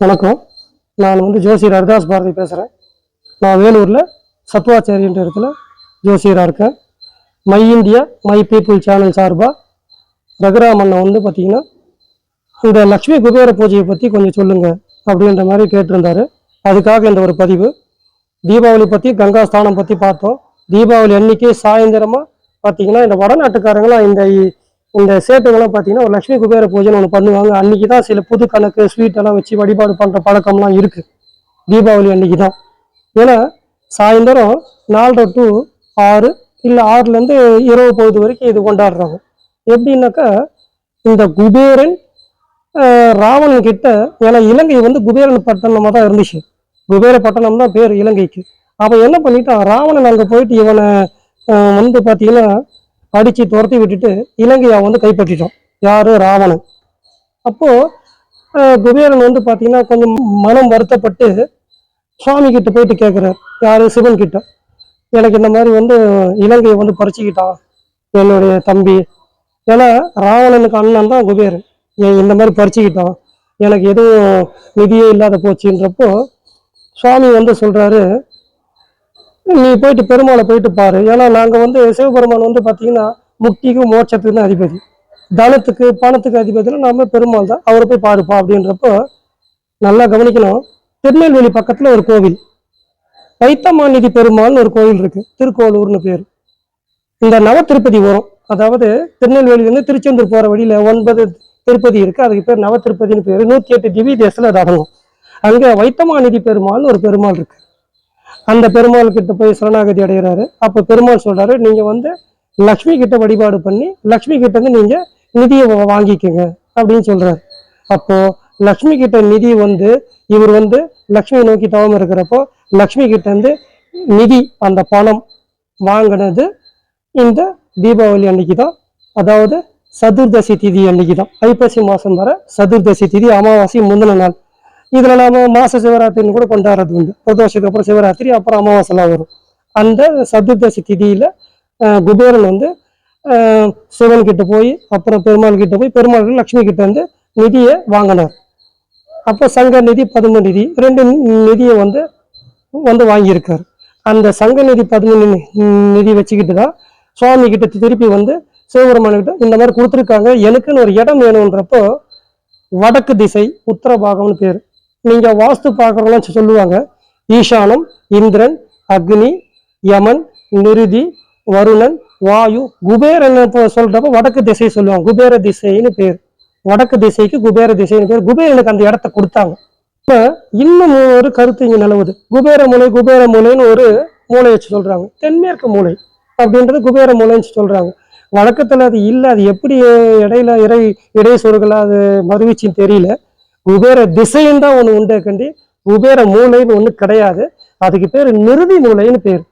வணக்கம். நான் வந்து ஜோசியர் ஹரிதாஸ் பாரதி பேசுகிறேன் நான் வேலூரில் சத்வாச்சாரின்ற இடத்துல ஜோசியராக இருக்கேன். My India my people channel சார்பாக ரகுராம் அண்ணன் வந்து பார்த்தீங்கன்னா இந்த லக்ஷ்மி குபேர பூஜையை பற்றி கொஞ்சம் சொல்லுங்கள் அப்படின்ற மாதிரி கேட்டிருந்தார். அதுக்காக இந்த ஒரு பதிவு. தீபாவளி பற்றி கங்கா ஸ்தானம் பற்றி பார்த்தோம். தீபாவளி அன்னைக்கு சாயந்தரமாக பார்த்தீங்கன்னா இந்த வடநாட்டுக்காரங்களாம் இந்த இந்த சேட்டுங்களாம் பார்த்தீங்கன்னா ஒரு லக்ஷ்மி குபேர பூஜைன்னு ஒன்று பண்ணுவாங்க. அன்னைக்கு தான் சில புது கணக்கு ஸ்வீட் எல்லாம் வச்சு வழிபாடு பண்ணுற பழக்கம்லாம் இருக்குது தீபாவளி அன்னைக்கு தான் ஏன்னா சாயந்தரம் நாலரை டு ஆறு இல்லை ஆறுலேருந்து இரவு பொழுது வரைக்கும் இது கொண்டாடுறாங்க. எப்படின்னாக்கா இந்த குபேரன் ராவணன் கிட்ட ஏன்னா இலங்கை வந்து குபேரன் பட்டணமாக தான் இருந்துச்சு. குபேர பட்டணம் தான் பேர் இலங்கைக்கு. அப்போ என்ன பண்ணிட்டான்? ராவணன் அங்கே போயிட்டு இவனை வந்து பார்த்தீங்கன்னா அடித்து துரத்தி விட்டுட்டு இலங்கையை வந்து கைப்பற்றிட்டோம் யார்? ராவணன். அப்போது குபேரன் வந்து பார்த்தீங்கன்னா கொஞ்சம் மனம் வருத்தப்பட்டு சுவாமி கிட்ட போயிட்டு கேட்குறார் யார்? சிவன் கிட்ட. எனக்கு இந்த மாதிரி வந்து இலங்கையை வந்து பறிச்சுக்கிட்டான் என்னுடைய தம்பி. ஏன்னா ராவணனுக்கு அண்ணன் தான் குபேரன். ஏன் இந்த மாதிரி பறிச்சுக்கிட்டான்? எனக்கு எதுவும் நிதியே இல்லாத போச்சுன்றப்போ சுவாமி வந்து சொல்கிறாரு நீ போயிட்டு பெருமாளை போயிட்டு பாரு. ஏன்னா நாங்கள் வந்து சிவபெருமான் வந்து பார்த்தீங்கன்னா முக்திக்கும் மோட்சத்துக்குன்னு அதிபதி. தனத்துக்கு பணத்துக்கு அதிபதியில் நாம பெருமாள் தான். அவரை போய் பாருப்பா அப்படின்றப்போ நல்லா கவனிக்கணும். திருநெல்வேலி பக்கத்தில் ஒரு கோவில். வைத்தமாநிதி பெருமாள்னு ஒரு கோவில் இருக்கு. திருக்கோளூர்னு பேர். இந்த நவ திருப்பதி வரும். அதாவது திருநெல்வேலியிலேருந்து திருச்செந்தூர் போகிற வழியில் ஒன்பது திருப்பதி இருக்குது அதுக்கு பேர் நவ திருப்பதினு பேர். நூற்றி எட்டு திவ்ய தேசத்தில் அது அடங்கும். அங்கே வைத்தமாநிதி பெருமாள்னு ஒரு பெருமாள் இருக்குது அந்த பெருமாள் கிட்ட போய் சரணாகதி அடைகிறாரு. அப்போ பெருமாள் சொல்றாரு நீங்க வந்து லக்ஷ்மி கிட்ட வழிபாடு பண்ணி லக்ஷ்மி கிட்ட இருந்து நீங்க நிதியை வாங்கிக்கோங்க அப்படின்னு சொல்றாரு. அப்போ லக்ஷ்மி கிட்ட நிதி வந்து இவர் வந்து லக்ஷ்மி நோக்கி தவம் இருக்கிறப்போ லக்ஷ்மி கிட்ட இருந்து நிதி அந்த பணம் வாங்கினது இந்த தீபாவளி அன்னைக்கு தான். அதாவது சதுர்தசி திதி அன்னைக்கு தான். ஐப்பசி மாசம் வர சதுர்தசி திதி அமாவாசை முந்தின நாள். இதில் நாம மாத சிவராத்திரின்னு கூட கொண்டாடுறது உண்டு. பிரதோஷத்துக்கு அப்புறம் சிவராத்திரி அப்புறம் அமாவாசைலாம் வரும். அந்த சதுர்தசி திதியில் குபேரன் வந்து சிவன் கிட்ட போய் அப்புறம் பெருமாள் கிட்ட போய் பெருமாள் லக்ஷ்மி கிட்ட வந்து நிதியை வாங்கினார். அப்போ சங்க நிதி பதும நிதி ரெண்டு நிதியை வந்து வந்து வாங்கியிருக்கார். அந்த சங்க நிதி பதும நிதி வச்சுக்கிட்டு தான் சுவாமி கிட்ட திருப்பி வந்து சிவபெருமான்கிட்ட இந்த மாதிரி கொடுத்துருக்காங்க. எனக்குன்னு ஒரு இடம் வேணுன்றப்போ வடக்கு திசை உத்தர பாகம்னு பேர். நீங்க வாஸ்து பார்க்குறவங்களாம் சொல்லுவாங்க. ஈசானம் இந்திரன் அக்னி யமன் நிருதி வருணன் வாயு குபேரன் இப்போ சொல்றப்ப வடக்கு திசை சொல்லுவாங்க. குபேர திசைன்னு பேர். வடக்கு திசைக்கு குபேர திசைன்னு பேர். குபேரனுக்கு அந்த இடத்த கொடுத்தாங்க. இப்ப இன்னும் ஒரு கருத்து இங்க நிலவுது. குபேர மூலை குபேர மூலைன்னு ஒரு மூளை வச்சு சொல்றாங்க. தென்மேற்கு மூலை அப்படின்றது குபேர மூலைன்னு சொல்றாங்க. வழக்கத்துல அது இல்லை. அது எப்படி இடையில இறை இடைசொருகளா அது மறுவிச்சின்னு தெரியல. குபேர திசைன்னு தான் ஒன்று உண்டே கண்டி. குபேர மூலைன்னு ஒன்று கிடையாது. அதுக்கு பேர் நிறுதி மூலைன்னு பேர்.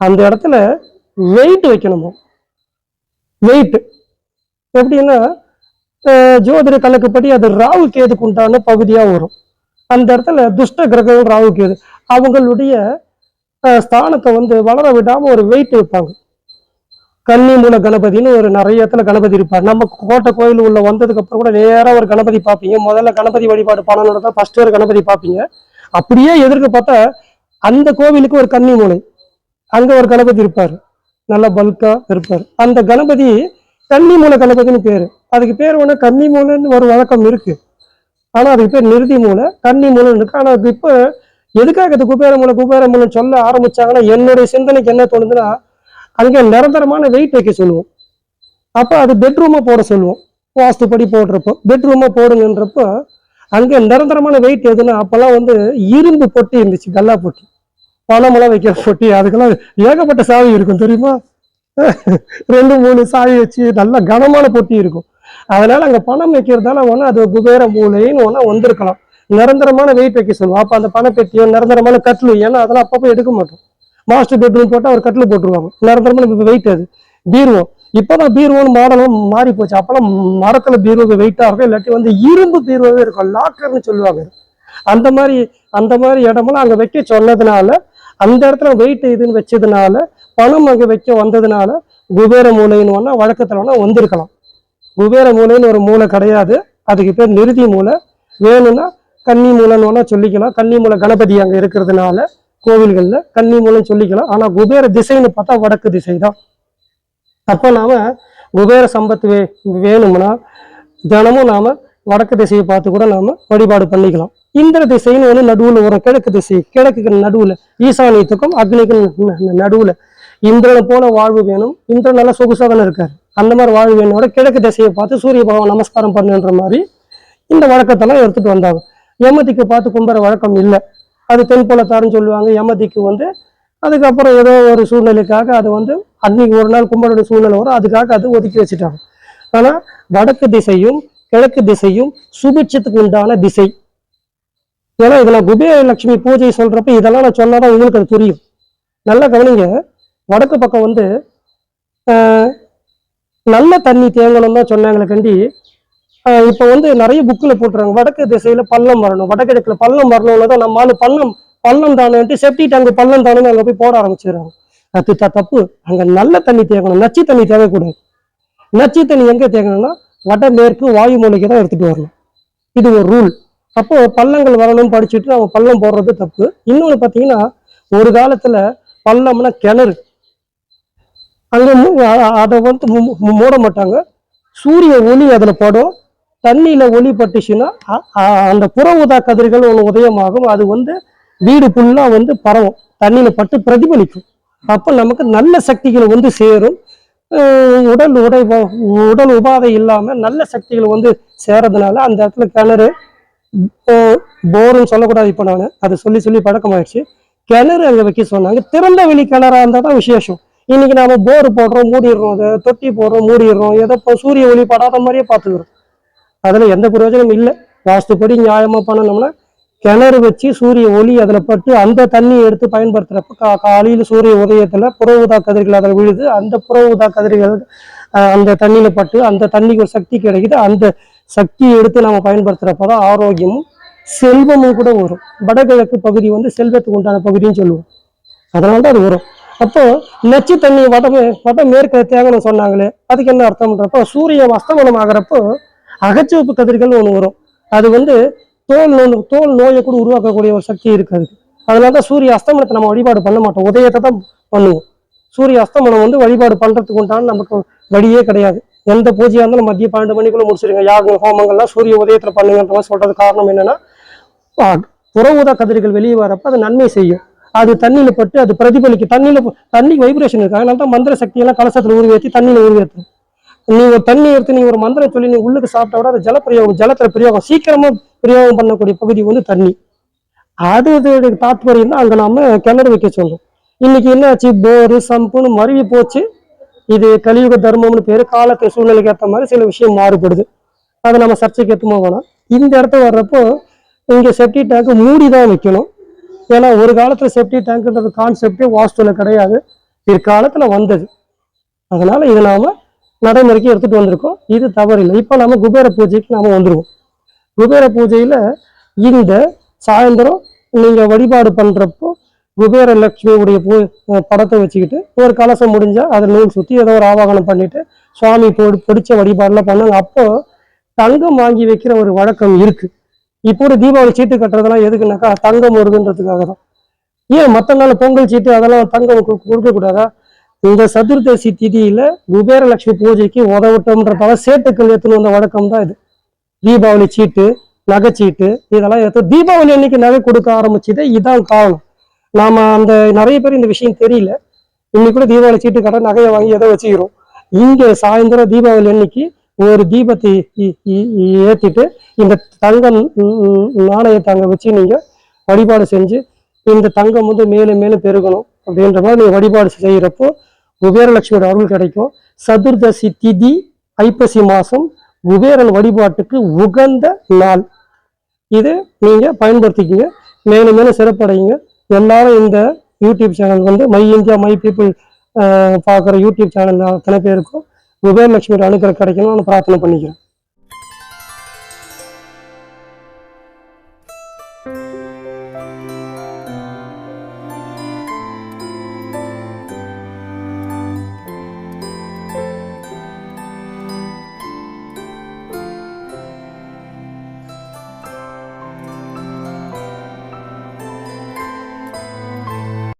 அந்த இடத்துல வெயிட் வைக்கணுமோ? வெயிட் எப்படின்னா ஜோதிட கணக்குப்படி அது ராகு கேதுக்கு உண்டான பகுதியாக வரும். அந்த இடத்துல துஷ்ட கிரகம் ராகு கேது அவங்களுடைய ஸ்தானத்தை வந்து வளர விடாமல் ஒரு வெயிட் வைப்பாங்க. கன்னி மூல கணபதினு ஒரு நிறைய இடத்துல கணபதி இருப்பார். நம்ம கோட்டை கோயில் உள்ள வந்ததுக்கு அப்புறம் கூட நேரா ஒரு கணபதி பார்ப்பீங்க. முதல்ல கணபதி வழிபாடு பணம் தான் ஃபர்ஸ்ட் ஒரு கணபதி பார்ப்பீங்க. அப்படியே எதிர்க்க பார்த்தா அந்த கோவிலுக்கு ஒரு கன்னி மூலை. அங்க ஒரு கணபதி இருப்பார். நல்ல பல்கா இருப்பார். அந்த கணபதி கன்னி மூல கணபதினு பேரு. அதுக்கு பேர் ஒன்று கன்னி மூலைன்னு ஒரு வழக்கம் இருக்கு. ஆனா அதுக்கு பேர் நிறுதி மூலை கன்னி மூலைன்னு இருக்கு. ஆனா இப்போ எதுக்காக இது குபேர மூலை குபேர மூலைன்னு சொல்ல ஆரம்பிச்சாங்கன்னா என்னுடைய சிந்தனைக்கு என்ன தோணுதுன்னா அங்கே நிரந்தரமான வெயிட் வைக்க சொல்லுவோம். அப்போ அது பெட்ரூமை போட சொல்லுவோம். வாஸ்துப்படி போடுறப்போ பெட்ரூமை போடுங்கன்றப்போ அங்கே நிரந்தரமான வெயிட் எதுன்னா அப்போல்லாம் வந்து இரும்பு பொட்டி இருந்துச்சு கல்லா பொட்டி. பணமெல்லாம் வைக்கிற பொட்டி அதுக்கெல்லாம் ஏகப்பட்ட சாவி இருக்கும் தெரியுமா? ரெண்டு மூணு சாவி வச்சு நல்ல கனமான பொட்டி இருக்கும். அதனால அங்கே பணம் வைக்கிறதால ஒன்று அது குபேர மூலைன்னு ஒன்றா வந்திருக்கலாம். நிரந்தரமான வெயிட் வைக்க சொல்லுவோம். அப்போ அந்த பணப்பெட்டியோ நிரந்தரமான கட்டிலும் ஏன்னா அதெல்லாம் அப்பப்போ எடுக்க மாட்டோம். மாஸ்டர் பெட்ரூம் போட்டால் ஒரு கட்டில் போட்டுருவாங்க. நிரந்தரமாக நிரந்தரமான வெயிட் அது. பீர்வோ இப்போதான் பீர்வோன்னு மாடலும் மாறி போச்சு. அப்போல்லாம் மரத்தில் பீர்வோக்கு வெயிட்டாக இருக்கும். இல்லாட்டி வந்து இரும்பு பீர்வோவே இருக்கும். லாக்கர்னு சொல்லுவாங்க அந்த மாதிரி அந்த மாதிரி இடமெல்லாம் அங்கே வைக்க சொன்னதுனால அந்த இடத்துல வெயிட் இதுன்னு வச்சதுனால பணம் அங்கே வைக்க வந்ததுனால குபேர மூலைன்னு ஒன்றா வழக்கத்தில் ஒன்றா வந்திருக்கலாம். குபேர மூலைன்னு ஒரு மூலை கிடையாது. அதுக்கு பேர் நிறுதி மூலை வேணும்னா கன்னி மூலைன்னு ஒன்றா சொல்லிக்கலாம். கன்னி மூளை கணபதி அங்கே இருக்கிறதுனால கோவில்கள்ல கன்னி மூலம் சொல்லிக்கலாம். ஆனா குபேர திசைன்னு பார்த்தா வடக்கு திசை தான் அப்போ நாம குபேர சம்பத்து வே வேணும்னா தினமும் நாம வடக்கு திசையை பார்த்து கூட நாம வழிபாடு பண்ணிக்கலாம். இந்திர திசைன்னு ஒன்று நடுவுல வரும். கிழக்கு திசை கிழக்குக்கு நடுவுல ஈசானியத்துக்கும் அக்னிக்கும் நடுவில் நடுவுல இந்திரனை போல வாழ்வு வேணும். இந்திரன் நல்லா சொகுசாக இருக்காரு. அந்த மாதிரி வாழ்வு வேணும்னோட கிழக்கு திசையை பார்த்து சூரிய பகவான் நமஸ்காரம் பண்ணுன்ற மாதிரி இந்த வழக்கத்தெல்லாம் எடுத்துட்டு வந்தாங்க. யமதிக்கு பார்த்து கும்புற வழக்கம் இல்லை. அது தென்புலத்தாருன்னு சொல்லுவாங்க யமதிக்கு வந்து அதுக்கப்புறம் ஏதோ ஒரு சூழ்நிலைக்காக அது வந்து அன்னைக்கு ஒரு நாள் கும்பலோட சூழ்நிலை வரும் அதுக்காக அது ஒதுக்கி வச்சுட்டாங்க. ஆனால் வடக்கு திசையும் கிழக்கு திசையும் சுபிட்சத்துக்கு உண்டான திசை. ஏன்னா இதில் குபேர லட்சுமி பூஜை சொல்கிறப்ப இதெல்லாம் நான் சொன்னாதான் உங்களுக்கு அது புரியும். நல்லா கவனிங்க வடக்கு பக்கம் வந்து நல்ல தண்ணி தேங்கணும் தான் சொன்னாங்களே கண்டி இப்போ வந்து நிறைய புக்கில் போட்டுறாங்க வடக்கு திசையில பள்ளம் வரணும். வடகிழக்குல பள்ளம் வரணும்னா தான் நம்ம ஆளு பள்ளம் பள்ளம் தானேன்ட்டு செப்டி டேங்கு பள்ளம் தானேன்னு அங்கே போய் போட ஆரம்பிச்சிடுறாங்க அது தப்பு. அங்க நல்ல தண்ணி தேங்கணும். நச்சு தண்ணி தேவைக்கூடாது. நச்சு தண்ணி எங்க தேங்கணும்னா வடமேற்கு வாயு மூலிகை தான் எடுத்துட்டு வரணும். இது ஒரு ரூல் அப்போ பள்ளங்கள் வரணும்னு படிச்சுட்டு அவங்க பள்ளம் போடுறது தப்பு. இன்னொன்று பார்த்தீங்கன்னா ஒரு காலத்துல பள்ளம்னா கிணறு. அங்க அதை வந்து மூட மாட்டாங்க. சூரிய ஒளி அதுல படும். தண்ணியில் ஒளி பட்டுச்சுன்னா அந்த புற ஊதா கதிர்கள் ஒன்று உதயமாகும். அது வந்து வீடு ஃபுல்லாக வந்து பரவும். தண்ணியில் பட்டு பிரதிபலிக்கும். அப்போ நமக்கு நல்ல சக்திகள் வந்து சேரும். உடல் உடை உடல் உபாதை இல்லாமல் நல்ல சக்திகள் வந்து சேரதுனால அந்த இடத்துல கிணறு அஹ் போருன்னு சொல்லக்கூடாது இப்போ நான். அதை சொல்லி சொல்லி பழக்கமாயிடுச்சு. கிணறு அங்கே வைக்க சொன்னாங்க. திறந்த வெளி கிணறா இருந்தால் தான் விசேஷம். இன்னைக்கு நாம போர் போடுறோம் மூடிடுறோம் அதை தொட்டி போடுறோம் மூடிடுறோம். ஏதோ இப்போ சூரிய ஒளி படாத மாதிரியே பார்த்துக்கிறோம். அதில் எந்த பிரயோஜனமும் இல்லை. வாஸ்துப்படி நியாயமாக பண்ணணும்னா கிணறு வச்சு சூரிய ஒளி அதில் பட்டு அந்த தண்ணியை எடுத்து பயன்படுத்துகிறப்ப கா காலையில் சூரிய உதயத்தில் புற ஊதா கதிர்கள் அதில் விழுது. அந்த புற ஊதா கதிர்கள் அந்த தண்ணியில் பட்டு அந்த தண்ணிக்கு ஒரு சக்தி கிடைக்குது. அந்த சக்தியை எடுத்து நம்ம பயன்படுத்துகிறப்ப தான் ஆரோக்கியமும் செல்வமும் கூட வரும். வடகிழக்கு பகுதி வந்து செல்வத்துக்கு உண்டான பகுதின்னு சொல்லுவோம். அதனால தான் அது வரும். அப்போ நச்சு தண்ணி வட வட மேற்கு தேவைன்னு சொன்னாங்களே அதுக்கு என்ன அர்த்தம்ன்றப்போ சூரியன் அஸ்தமனம் ஆகிறப்போ அகச்சிவப்பு கதிர்கள் ஒன்று வரும். அது வந்து தோல் நோய் தோல் நோயை கூட உருவாக்கக்கூடிய ஒரு சக்தி இருக்குது அதுக்கு. அதனால தான் சூரிய அஸ்தமனத்தை நம்ம வழிபாடு பண்ண மாட்டோம். உதயத்தை தான் பண்ணுவோம். சூரிய அஸ்தமனம் வந்து வழிபாடு பண்றதுக்கு உண்டான நமக்கு வழியே கிடையாது. எந்த பூஜையாக இருந்தாலும் மதியம் பன்னெண்டு மணிக்குள்ள முடிச்சிருங்க. யாகம் ஹோமங்கள்லாம் சூரிய உதயத்தில் பண்ணுங்கன்ற மாதிரி சொல்கிறது காரணம் என்னன்னா புற ஊதா கதிர்கள் வெளியே வரப்ப அது நன்மை செய்யும். அது தண்ணியில பட்டு அது பிரதிபலிக்கும். தண்ணியில் தண்ணி தண்ணிக்கு வைப்ரேஷன் இருக்காங்க அதனால தான் மந்திர சக்தியெல்லாம் கலசத்தில் உருவேற்றி தண்ணியில் உருவேற்றும் நீங்க தண்ணி எடுத்து நீ ஒரு மந்திரம் சொல்லி நீ உள்ளுக்கு சாப்பிட்டா விட அது ஜலப்பிரயோகம் ஜலத்துல பிரயோகம் சீக்கிரமா பிரயோகம் பண்ணக்கூடிய பகுதி வந்து தண்ணி. அது இது தாத்பரியம் தான். அங்க நாம கிணறு வைக்க சொல்றோம். இன்னைக்கு என்ன ஆச்சு போரு சம்புன்னு மருவி போச்சு. இது கலியுக தர்மம்னு பேரு. காலத்து சூழ்நிலைக்கு ஏற்ற மாதிரி சில விஷயம் மாறுபடுது. அதை நம்ம சர்ச்சைக்கு ஏற்றுமா வேணாம். இந்த இடத்துல வர்றப்போ இங்கே செப்டி டேங்க் மூடி தான் வைக்கணும். ஏன்னா ஒரு காலத்தில் செப்டி டேங்க்ன்றது கான்செப்டே வாஸ்துல கிடையாது. பிற்காலத்தில் வந்தது. அதனால இதை நாம நடைமுறைக்கு எடுத்துட்டு வந்திருக்கோம். இது தவறில்லை இப்போ நம்ம குபேர பூஜைக்கு நாம் வந்துடுவோம் குபேர பூஜையில் இந்த சாயந்தரம் நீங்கள் வழிபாடு பண்ணுறப்போ குபேர லக்ஷ்மியுடைய பூ படத்தை வச்சுக்கிட்டு ஒரு கலசம் முடிஞ்சால் அதை நூல் சுற்றி ஏதோ ஒரு ஆவாகனம் பண்ணிவிட்டு சுவாமி பொடி பிடிச்ச வழிபாடெலாம் பண்ணாங்க. அப்போ தங்கம் வாங்கி வைக்கிற ஒரு வழக்கம் இருக்குது இப்போ ஒரு தீபாவளி சீட்டு கட்டுறதெல்லாம் எதுக்குனாக்கா தங்கம் வருதுன்றதுக்காக தான் ஏன் மற்ற நாள் பொங்கல் சீட்டு அதெல்லாம் தங்கம் கொடுக்கக்கூடாதா? இந்த சதுர்தசி திதியில குபேரலட்சுமி பூஜைக்கு உதவட்டோம்ன்றதால சேட்டுக்கள் எடுத்துன்னு வந்த வழக்கம் தான் இது. தீபாவளி சீட்டு நகைச்சீட்டு இதெல்லாம் எடுத்து தீபாவளி அன்னைக்கு நகை கொடுக்க ஆரம்பிச்சதே இதான் காரணம். நாம அந்த நிறைய பேர் இந்த விஷயம் தெரியல. இன்னைக்கு கூட தீபாவளி சீட்டு கடை நகையை வாங்கி எதை வச்சுக்கிறோம். இங்க சாயந்தரம் தீபாவளி அன்னைக்கு ஒரு தீபத்தை ஏற்றிட்டு ஏத்திட்டு இந்த தங்கம் நாணயத்தை அங்க வச்சு நீங்க வழிபாடு செஞ்சு இந்த தங்கம் வந்து மேலும் மேலும் பெருகணும். அப்படின்ற மாதிரி நீங்கள் வழிபாடு செய்கிறப்போ குபேரலட்சுமியோட அருள் கிடைக்கும். சதுர்தசி திதி ஐப்பசி மாதம் குபேரன் வழிபாட்டுக்கு உகந்த நாள். இது நீங்கள் பயன்படுத்திக்கிங்க. மேலும் மேலும் சிறப்படையுங்க. எல்லாரும் இந்த யூடியூப் சேனல் வந்து மை இந்தியா மை பீப்புள் பார்க்குற யூடியூப் சேனல் அத்தனை பேருக்கும் குபேரலட்சுமியோட அனுக்கிற கிடைக்கணும்னு பிரார்த்தனை பண்ணிக்கிறேன்.